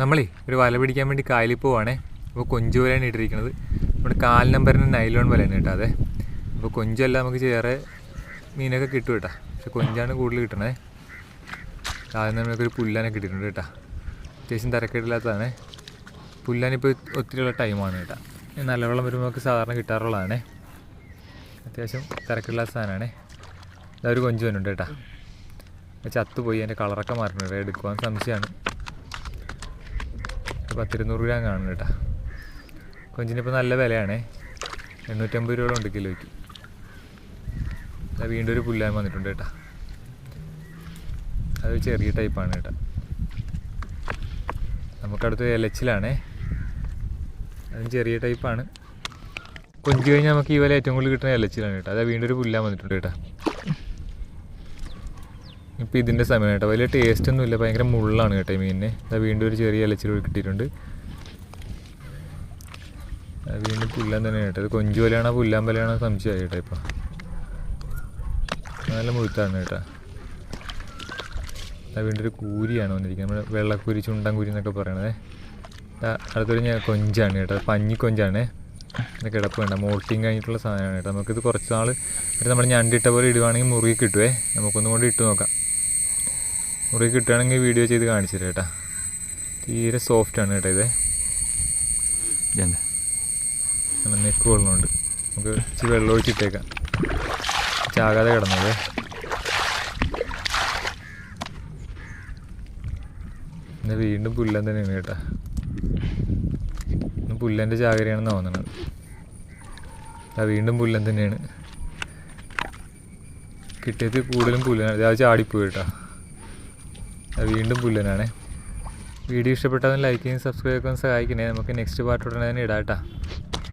നമ്മളേ ഒരു വല പിടിക്കാൻ വേണ്ടി കായലിൽ പോവാണേ. അപ്പോൾ കൊഞ്ചു വലയാണ് ഇട്ടിരിക്കുന്നത് നമ്മുടെ കാൽ നമ്പറിന് നൈലോൺ വലയാണ് കേട്ടോ അതെ. അപ്പോൾ കൊഞ്ചല്ല നമുക്ക് ചേറെ മീനൊക്കെ കിട്ടും കേട്ടോ. പക്ഷെ കൊഞ്ചാണ് കൂടുതൽ കിട്ടണേ. ആദ്യം നമുക്ക് ഒരു പുല്ലാനൊക്കെ കിട്ടിയിട്ടുണ്ട് കേട്ടോ. അത്യാവശ്യം തിരക്കേടില്ലാത്തതാണേ. പുല്ലാനിപ്പോൾ ഒത്തിരിയുള്ള ടൈമാണ് കേട്ടോ. നല്ലവെള്ളം നല്ല വെള്ളം വരുമ്പോൾ നമുക്ക് സാധാരണ കിട്ടാറുള്ളതാണേ. അത്യാവശ്യം തിരക്കില്ലാത്ത സാധനമാണേ. ഇതൊരു കൊഞ്ചു വരുന്നുണ്ട് കേട്ടോ. ചത്തുപോയി. അതിന്റെ കളറൊക്കെ മാറിയിട്ടുണ്ട്. എടുക്കുവാൻ സംശയമാണ്. പത്തിരുന്നൂറ് ഗ്രാം കാണുന്നു കേട്ടോ. കൊഞ്ചിന് ഇപ്പോൾ നല്ല വിലയാണേ. എണ്ണൂറ്റമ്പത് രൂപയോളം ഉണ്ട് കിലോയ്ക്ക് വീണ്ടും ഒരു പുല്ലാൻ വന്നിട്ടുണ്ട് കേട്ടോ. അതൊരു ചെറിയ ടൈപ്പാണ് കേട്ടോ. നമുക്കടുത്ത് ഇലച്ചിലാണേ. അതും ചെറിയ ടൈപ്പാണ് കൊഞ്ച് കഴിഞ്ഞാൽ നമുക്ക് ഈ വില ഏറ്റവും കൂടുതൽ കിട്ടുന്ന ഇലച്ചിലാണ് കേട്ടോ. അതാ വീണ്ടും ഒരു പുല്ലാൻ വന്നിട്ടുണ്ട് കേട്ടോ. ഇപ്പോൾ ഇതിന്റെ സമയം കേട്ടോ. വലിയ ടേസ്റ്റ് ഒന്നുമില്ല. ഭയങ്കര മുള്ളാണ് കേട്ടോ ഈ മീനിനെ. അത് വീണ്ടും ഒരു ചെറിയ ഇലച്ചിൽ കിട്ടിയിട്ടുണ്ട് വീണ്ടും പുല്ലാൻ തന്നെ കേട്ടോ. ഇത് പുല്ലാൻ പോലെയാണോ സംശയമായി കേട്ടോ ഇപ്പോൾ നല്ല മുഴുത്താണ് കേട്ടോ. വീണ്ടും ഒരു കൂരിയാണ് വന്നിരിക്കുന്നത്. നമ്മുടെ വെള്ളക്കൂരി ചുണ്ടൻകൂരി എന്നൊക്കെ പറയണത്. അടുത്തൊരു ഞാൻ കൊഞ്ചാണ് കേട്ടോ. പഞ്ഞിക്കൊഞ്ചാണ് ഇത് കിടപ്പ് വേണ്ട മോൾട്ടിങ് കഴിഞ്ഞിട്ടുള്ള സാധനമാണ് കേട്ടോ. നമുക്കിത് കുറച്ച് നാൾ ഇത് നമ്മൾ ഞണ്ടിട്ട പോലെ ഇടുവാണെങ്കിൽ മുറുകി കിട്ടുവേ. നമുക്കൊന്നും കൊണ്ട് ഇട്ട് നോക്കാം. മുറുകി കിട്ടുകയാണെങ്കിൽ വീഡിയോ ചെയ്ത് കാണിച്ചു തരാം തീരെ സോഫ്റ്റ് ആണ് കേട്ടോ ഇത്. നല്ല നെക്ക് കൊള്ളുന്നുണ്ട്. നമുക്ക് ഇച്ചിരി വെള്ളം ഒഴിച്ചിട്ടേക്കാം. ചാകാതെ കിടന്നത്. പിന്നെ വീണ്ടും പുല്ലൻ തന്നെയാണ് കേട്ടാ. പുല്ലന്റെ ചാകരയാണെന്ന് തോന്നുന്നത് ആ വീണ്ടും പുല്ലൻ തന്നെയാണ്. കിട്ടിയത് കൂടുതലും പുല്ലനാണ് അത് ചാടിപ്പോയി കേട്ടോ. വീണ്ടും പുല്ലനാണ്. വീഡിയോ ഇഷ്ടപ്പെട്ടാൽ ലൈക്ക് ചെയ്യും സബ്സ്ക്രൈബ് ചെയ്യാൻ സഹായിക്കണേ. നമുക്ക് നെക്സ്റ്റ് പാർട്ട് ഉടനെ തന്നെ ഇടാം